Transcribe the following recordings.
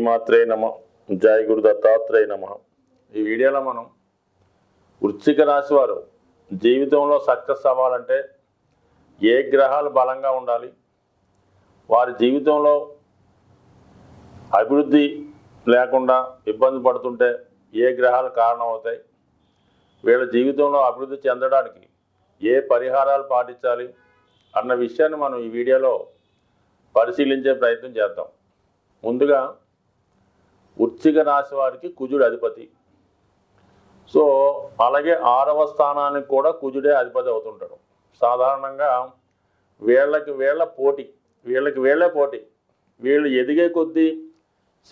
శ్రీమాత్రే నమ. జయ గురు దత్తాత్రేయ నమ. ఈ వీడియోలో మనం వృశ్చిక రాశి వారు జీవితంలో సక్సెస్ అవ్వాలంటే ఏ గ్రహాలు బలంగా ఉండాలి? వారి జీవితంలో అభివృద్ధి లేకుండా ఇబ్బంది పడుతుంటే ఏ గ్రహాలు కారణం అవుతాయి వీళ్ళ జీవితంలో అభివృద్ధి చెందడానికి ఏ పరిహారాలు పాటించాలి? అన్న విషయాన్ని మనం ఈ వీడియోలో పరిశీలించే ప్రయత్నం చేద్దాం. ముందుగా వృశ్చిక రాశి వారికి కుజుడు అధిపతి. సో అలాగే ఆరవ స్థానానికి కూడా కుజుడే అధిపతి అవుతుంటాడు. సాధారణంగా వీళ్ళకి వీళ్ళ పోటీ వీళ్ళకి వీళ్ళే పోటీ. వీళ్ళు ఎదిగే కొద్దీ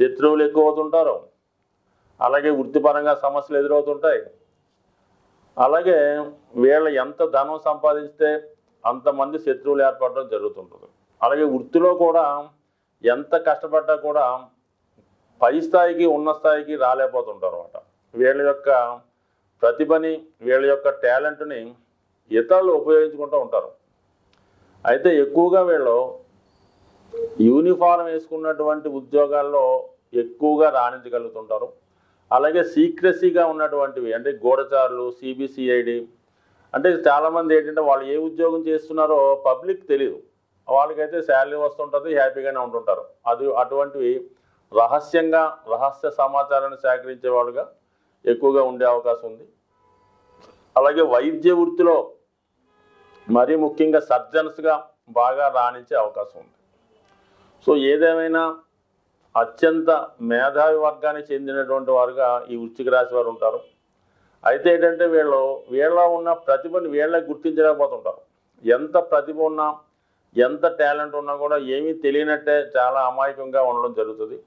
శత్రువులు ఎక్కువ అవుతుంటారు అలాగే వృత్తిపరంగా సమస్యలు ఎదురవుతుంటాయి. అలాగే వీళ్ళు ఎంత ధనం సంపాదిస్తే అంతమంది శత్రువులు ఏర్పడడం జరుగుతుంటుంది. అలాగే వృత్తిలో కూడా ఎంత కష్టపడ్డా కూడా పై స్థాయికి ఉన్న స్థాయికి రాలేకపోతుంటారు అనమాట వీళ్ళ యొక్క ప్రతిభని వీళ్ళ యొక్క టాలెంట్ని ఇతరులు ఉపయోగించుకుంటూ ఉంటారు. అయితే ఎక్కువగా వీళ్ళు యూనిఫారం వేసుకున్నటువంటి ఉద్యోగాల్లో ఎక్కువగా రాణించగలుగుతుంటారు. అలాగే సీక్రెసీగా ఉన్నటువంటివి అంటే గూఢచారులు సిబిసిఐడి అంటే చాలామంది ఏంటంటే వాళ్ళు ఏ ఉద్యోగం చేస్తున్నారో పబ్లిక్ తెలియదు వాళ్ళకైతే శాలరీ వస్తుంటుంది హ్యాపీగానే ఉంటుంటారు. అది అటువంటివి రహస్యంగా రహస్య సమాచారాన్ని సేకరించే వాళ్ళుగా ఎక్కువగా ఉండే అవకాశం ఉంది. అలాగే వైద్య వృత్తిలో మరీ ముఖ్యంగా సర్జన్స్గా బాగా రాణించే అవకాశం ఉంది. సో ఏదేమైనా అత్యంత మేధావి వర్గానికి చెందినటువంటి వారుగా ఈ వృశ్చిక రాశి వారు ఉంటారు. అయితే ఏంటంటే వీళ్ళు వీళ్ళ ఉన్న ప్రతిభని వీళ్ళే గుర్తించలేకపోతుంటారు. ఎంత ప్రతిభ ఉన్నా ఎంత టాలెంట్ ఉన్నా కూడా ఏమీ తెలియనట్టే చాలా అమాయకంగా ఉండడం జరుగుతుంది.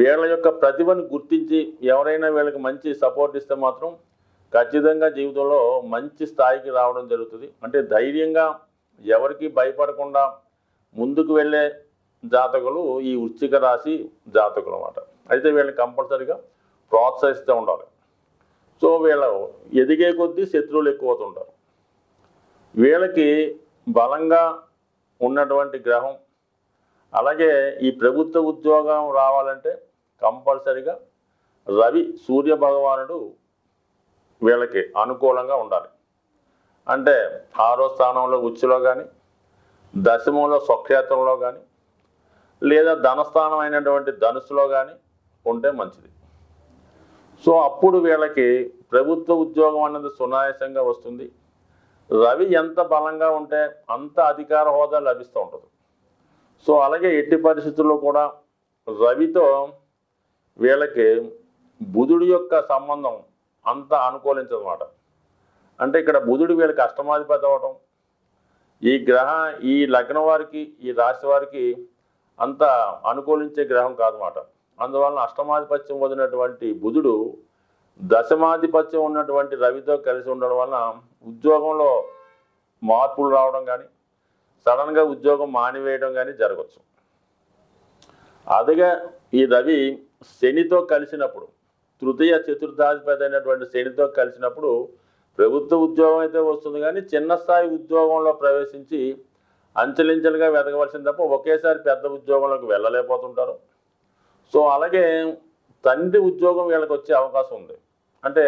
వీళ్ళ యొక్క ప్రతిభను గుర్తించి ఎవరైనా వీళ్ళకి మంచి సపోర్ట్ ఇస్తే మాత్రం ఖచ్చితంగా జీవితంలో మంచి స్థాయికి రావడం జరుగుతుంది. అంటే ధైర్యంగా ఎవరికి భయపడకుండా ముందుకు వెళ్ళే జాతకులు ఈ వృశ్చిక రాశి జాతకులు అన్నమాట. అయితే వీళ్ళని కంపల్సరీగా ప్రోత్సహిస్తూ ఉండాలి. సో వీళ్ళ ఎదిగే కొద్దీ శత్రువులు ఎక్కువ అవుతుంటారు వీళ్ళకి బలంగా ఉన్నటువంటి గ్రహం అలాగే ఈ ప్రభుత్వ ఉద్యోగం రావాలంటే కంపల్సరిగా రవి సూర్య భగవానుడు వీళ్ళకి అనుకూలంగా ఉండాలి. అంటే ఆరో స్థానంలో ఉచ్చులో కానీ దశమంలో స్వక్షేత్రంలో కానీ లేదా ధనస్థానం అయినటువంటి ధనుసులో కానీ ఉంటే మంచిది. సో అప్పుడు వీళ్ళకి ప్రభుత్వ ఉద్యోగం అన్నది సునాయాసంగా వస్తుంది. రవి ఎంత బలంగా ఉంటే అంత అధికార హోదా లభిస్తూ ఉంటుంది. సో అలాగే ఎట్టి పరిస్థితుల్లో కూడా రవితో వీళ్ళకి బుధుడి యొక్క సంబంధం అంత అనుకూలించదన్నమాట. అంటే ఇక్కడ బుధుడు వీళ్ళకి అష్టమాధిపతి అవ్వటం ఈ గ్రహ ఈ లగ్నం వారికి ఈ రాశి వారికి అంత అనుకూలించే గ్రహం కాదన్నమాట. అందువలన అష్టమాధిపత్యం వదిలినటువంటి బుధుడు దశమాధిపత్యం ఉన్నటువంటి రవితో కలిసి ఉండడం వలన ఉద్యోగంలో మార్పులు రావడం కానీ సడన్గా ఉద్యోగం మానివేయడం కానీ జరగచ్చు. అదిగా ఈ రవి శనితో కలిసినప్పుడు తృతీయ చతుర్థాధిపతి అయినటువంటి శనితో కలిసినప్పుడు ప్రభుత్వ ఉద్యోగం అయితే వస్తుంది కానీ చిన్న స్థాయి ఉద్యోగంలో ప్రవేశించి అంచెలించెలుగా వెతకవలసింది తప్ప ఒకేసారి పెద్ద ఉద్యోగంలోకి వెళ్ళలేకపోతుంటారు. సో అలాగే తండ్రి ఉద్యోగం వీళ్ళకి వచ్చే అవకాశం ఉంది. అంటే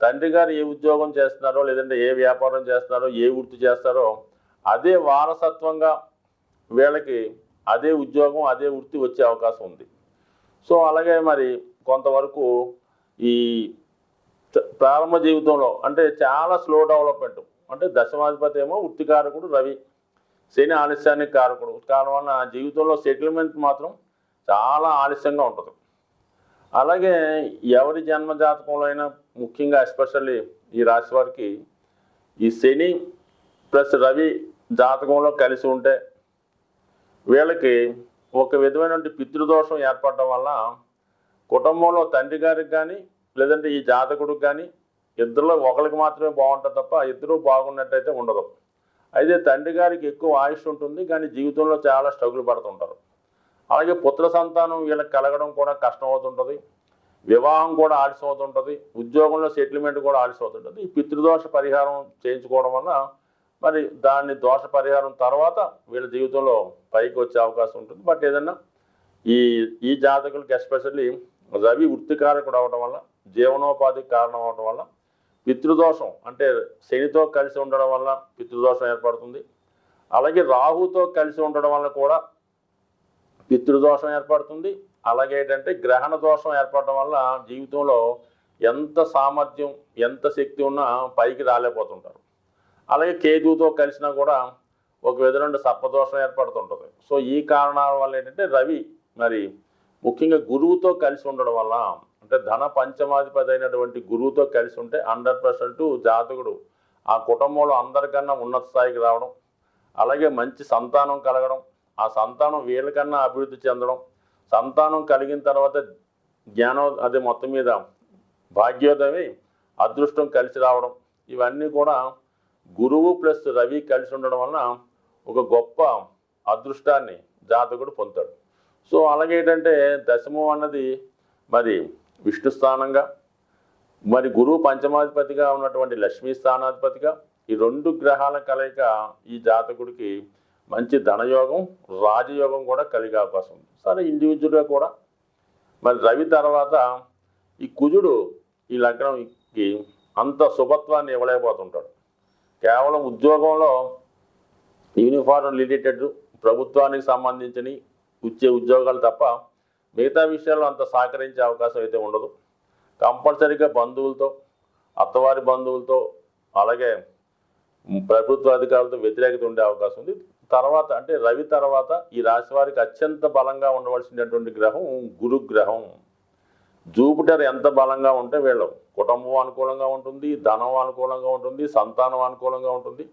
తండ్రి గారు ఏ ఉద్యోగం చేస్తున్నారో లేదంటే ఏ వ్యాపారం చేస్తున్నారో ఏ వృత్తి చేస్తారో అదే వారసత్వంగా వీళ్ళకి అదే ఉద్యోగం అదే వృత్తి వచ్చే అవకాశం ఉంది. సో అలాగే మరి కొంతవరకు ఈ ప్రారంభ జీవితంలో అంటే చాలా స్లో డెవలప్మెంట్. అంటే దశమాధిపతి ఏమో వృత్తికారకుడు రవి శని ఆలస్యానికి కారకుడు. కారణం వలన జీవితంలో సెటిల్మెంట్ మాత్రం చాలా ఆలస్యంగా ఉంటుంది. అలాగే ఎవరి జన్మ జాతకంలో అయినా ముఖ్యంగా ఎస్పెషల్లీ ఈ రాశి వారికి ఈ శని ప్లస్ రవి జాతకంలో కలిసి ఉంటే వీళ్ళకి ఒక విధమైనటువంటి పితృదోషం ఏర్పడడం వల్ల కుటుంబంలో తండ్రి గారికి కానీ లేదంటే ఈ జాతకుడికి కానీ ఇద్దరులో ఒకరికి మాత్రమే బాగుంటుంది తప్ప ఇద్దరు బాగున్నట్టయితే ఉండదు. అయితే తండ్రి గారికి ఎక్కువ ఆయుష్ ఉంటుంది కానీ జీవితంలో చాలా స్ట్రగుల్ పడుతుంటారు. అలాగే పుత్ర సంతానం వీళ్ళకి కలగడం కూడా కష్టం అవుతుంటుంది వివాహం కూడా ఆలస్యం అవుతుంటుంది ఉద్యోగంలో సెటిల్మెంట్ కూడా ఆలస్యం అవుతుంటుంది. ఈ పితృదోష పరిహారం చేయించుకోవడం వల్ల మరి దాన్ని దోష పరిహారం తర్వాత వీళ్ళ జీవితంలో పైకి వచ్చే అవకాశం ఉంటుంది. బట్ ఏదన్నా ఈ ఈ జాతకులకి ఎస్పెషల్లీ రవి వృత్తికారకుడు అవడం వల్ల జీవనోపాధికి కారణం అవడం వల్ల పితృదోషం అంటే శనితో కలిసి ఉండడం వల్ల పితృదోషం ఏర్పడుతుంది. అలాగే రాహుతో కలిసి ఉండడం వల్ల కూడా పితృదోషం ఏర్పడుతుంది. అలాగే ఏంటంటే గ్రహణ దోషం ఏర్పడడం వల్ల జీవితంలో ఎంత సామర్థ్యం ఎంత శక్తి ఉన్నా పైకి రాలేకపోతుంటారు. అలాగే కేతువుతో కలిసినా కూడా ఒక విధమైన సర్పదోషం ఏర్పడుతుంటుంది. సో ఈ కారణాల వల్ల ఏంటంటే రవి మరి ముఖ్యంగా గురువుతో కలిసి ఉండడం వల్ల అంటే ధన పంచమాధిపతి అయినటువంటి గురువుతో కలిసి ఉంటే హండ్రెడ్ పర్సెంట్ జాతకుడు ఆ కుటుంబంలో అందరికన్నా ఉన్నత స్థాయికి రావడం అలాగే మంచి సంతానం కలగడం ఆ సంతానం వీళ్ళకన్నా అభివృద్ధి చెందడం సంతానం కలిగిన తర్వాత జ్ఞానం అదే మొత్తం మీద భాగ్యోదయమై అదృష్టం కలిసి రావడం ఇవన్నీ కూడా గురువు ప్లస్ రవి కలిసి ఉండడం వలన ఒక గొప్ప అదృష్టాన్ని జాతకుడు పొందుతాడు. సో అలాగే ఏంటంటే దశమం అన్నది మరి విష్ణు స్థానంగా మరి గురువు పంచమాధిపతిగా ఉన్నటువంటి లక్ష్మీ స్థానాధిపతిగా ఈ రెండు గ్రహాల కలయిక ఈ జాతకుడికి మంచి ధనయోగం రాజయోగం కూడా కలిగే అవకాశం ఉంది. సరే ఇండివిజువల్గా కూడా. మరి రవి తర్వాత ఈ కుజుడు ఈ లగ్నంకి అంత శుభత్వాన్ని ఇవ్వలేకపోతుంటాడు. కేవలం ఉద్యోగంలో యూనిఫార్మ్ రిలేటెడ్ ప్రభుత్వానికి సంబంధించిన వచ్చే ఉద్యోగాలు తప్ప మిగతా విషయాల్లో అంత సహకరించే అవకాశం అయితే ఉండదు. కంపల్సరీగా బంధువులతో అత్తవారి బంధువులతో అలాగే ప్రభుత్వ అధికారులతో వ్యతిరేకత ఉండే అవకాశం ఉంది. తర్వాత అంటే రవి తర్వాత ఈ రాశి వారికి అత్యంత బలంగా ఉండవలసినటువంటి గ్రహం గురు గ్రహం. జూపిటర్ ఎంత బలంగా ఉంటే వీళ్ళం. కుటుంబం అనుకూలంగా ఉంటుంది ధనం అనుకూలంగా ఉంటుంది సంతానం అనుకూలంగా ఉంటుంది.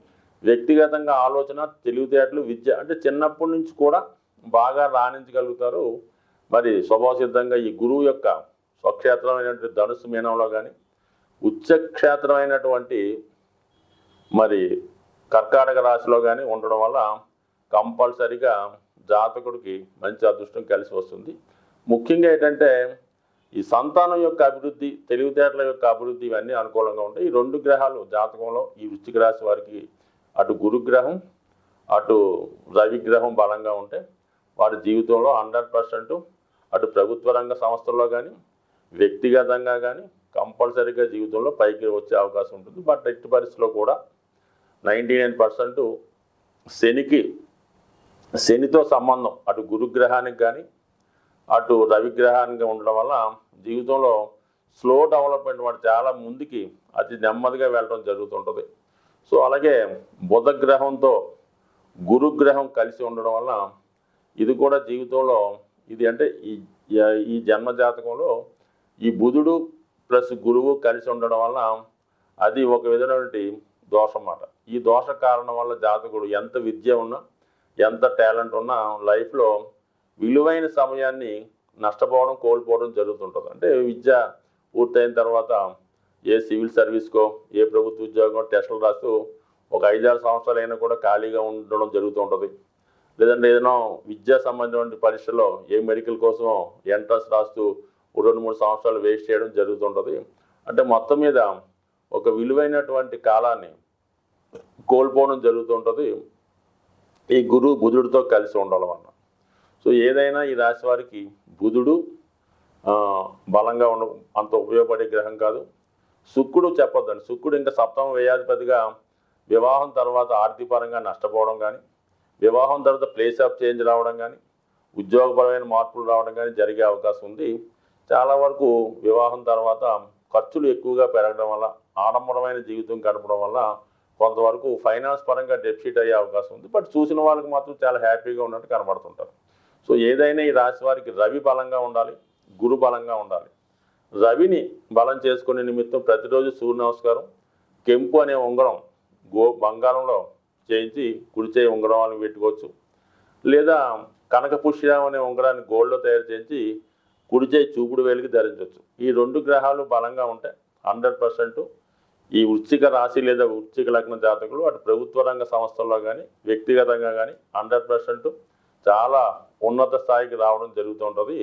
వ్యక్తిగతంగా ఆలోచన తెలివితేటలు విద్య అంటే చిన్నప్పటి నుంచి కూడా బాగా రాణించగలుగుతారు. మరి స్వభావసిద్ధంగా ఈ గురువు యొక్క స్వక్షేత్రమైనటువంటి ధనుసు మీనంలో కానీ ఉచ్చక్షేత్రమైనటువంటి మరి కర్కాటక రాశిలో కానీ ఉండడం వల్ల కంపల్సరిగా జాతకుడికి మంచి అదృష్టం కలిసి వస్తుంది. ముఖ్యంగా ఏంటంటే ఈ సంతానం యొక్క అభివృద్ధి తెలివితేటల యొక్క అభివృద్ధి ఇవన్నీ అనుకూలంగా ఉంటాయి. ఈ రెండు గ్రహాలు జాతకంలో ఈ వృశ్చిక రాశి వారికి అటు గురుగ్రహం అటు రవిగ్రహం బలంగా ఉంటే వారి జీవితంలో హండ్రెడ్ పర్సెంట్ అటు ప్రభుత్వ రంగ సంస్థల్లో కానీ వ్యక్తిగతంగా కానీ కంపల్సరీగా జీవితంలో పైకి వచ్చే అవకాశం ఉంటుంది. బట్ ఎట్టి పరిస్థితిలో కూడా నైంటీ నైన్ పర్సెంట్ శనికి శనితో సంబంధం అటు గురుగ్రహానికి కానీ అటు రవిగ్రహానికి ఉండడం వల్ల జీవితంలో స్లో డెవలప్మెంట్ వాడు చాలా ముందుకి అతి నెమ్మదిగా వెళ్ళడం జరుగుతుంటుంది. సో అలాగే బుధ గ్రహంతో గురుగ్రహం కలిసి ఉండడం వల్ల ఇది కూడా జీవితంలో ఇది అంటే ఈ ఈ జన్మ జాతకంలో ఈ బుధుడు ప్లస్ గురువు కలిసి ఉండడం వల్ల అది ఒక విధమైనటువంటి దోషం అన్నమాట. ఈ దోష కారణం వల్ల జాతకుడు ఎంత విద్య ఉన్నా ఎంత టాలెంట్ ఉన్నా లైఫ్లో విలువైన సమయాన్ని నష్టపోవడం కోల్పోవడం జరుగుతుంటుంది. అంటే విద్య పూర్తయిన తర్వాత ఏ సివిల్ సర్వీస్కో ఏ ప్రభుత్వ ఉద్యోగం టెస్టులు రాస్తూ ఒక ఐదారు సంవత్సరాలు అయినా కూడా ఖాళీగా ఉండడం జరుగుతూ ఉంటుంది లేదంటే ఏదైనా విద్యా సంబంధమైన పరీక్షలో ఏ మెడికల్ కోసం ఎంట్రన్స్ రాస్తూ రెండు మూడు సంవత్సరాలు వేస్ట్ చేయడం జరుగుతుంటుంది. అంటే మొత్తం మీద ఒక విలువైనటువంటి కాలాన్ని కోల్పోవడం జరుగుతుంటుంది. ఈ గురువు బుధుడితో కలిసి ఉండడం సో ఏదైనా ఈ రాశి వారికి బుధుడు బలంగా ఉండ అంత ఉపయోగపడే గ్రహం కాదు. శుక్రుడు చెప్పొద్దండి. శుక్రుడు ఇంకా సప్తమ వ్యయాధిపతిగా వివాహం తర్వాత ఆర్థికపరంగా నష్టపోవడం కానీ వివాహం తర్వాత ప్లేస్ ఆఫ్ చేంజ్ రావడం కానీ ఉద్యోగపరమైన మార్పులు రావడం కానీ జరిగే అవకాశం ఉంది. చాలా వరకు వివాహం తర్వాత ఖర్చులు ఎక్కువగా పెరగడం వల్ల ఆడంబరమైన జీవితం గడపడం వల్ల కొంతవరకు ఫైనాన్స్ పరంగా డెఫిసిట్ అయ్యే అవకాశం ఉంది. బట్ చూసిన వాళ్ళకి మాత్రం చాలా హ్యాపీగా ఉన్నట్టు కనబడుతుంటారు. సో ఏదైనా ఈ రాశి వారికి రవి బలంగా ఉండాలి గురు బలంగా ఉండాలి. రవిని బలం చేసుకునే నిమిత్తం ప్రతిరోజు సూర్య నమస్కారం కెంపు అనే ఉంగరం గో బంగారంలో చేయించి కుడిచే ఉంగరం అని పెట్టుకోవచ్చు. లేదా కనక పుష్యం అనే ఉంగరాన్ని గోల్డ్లో తయారు చేయించి కుడిచే చూపుడు వేలికి ధరించవచ్చు. ఈ రెండు గ్రహాలు బలంగా ఉంటాయి హండ్రెడ్ పర్సెంట్ ఈ వృశ్చిక రాశి లేదా వృశ్చిక లగ్న జాతకులు అటు ప్రభుత్వ రంగ సంస్థల్లో కానీ వ్యక్తిగతంగా కానీ హండ్రెడ్ పర్సెంట్ చాలా ఉన్నత స్థాయికి రావడం జరుగుతూ ఉంటుంది.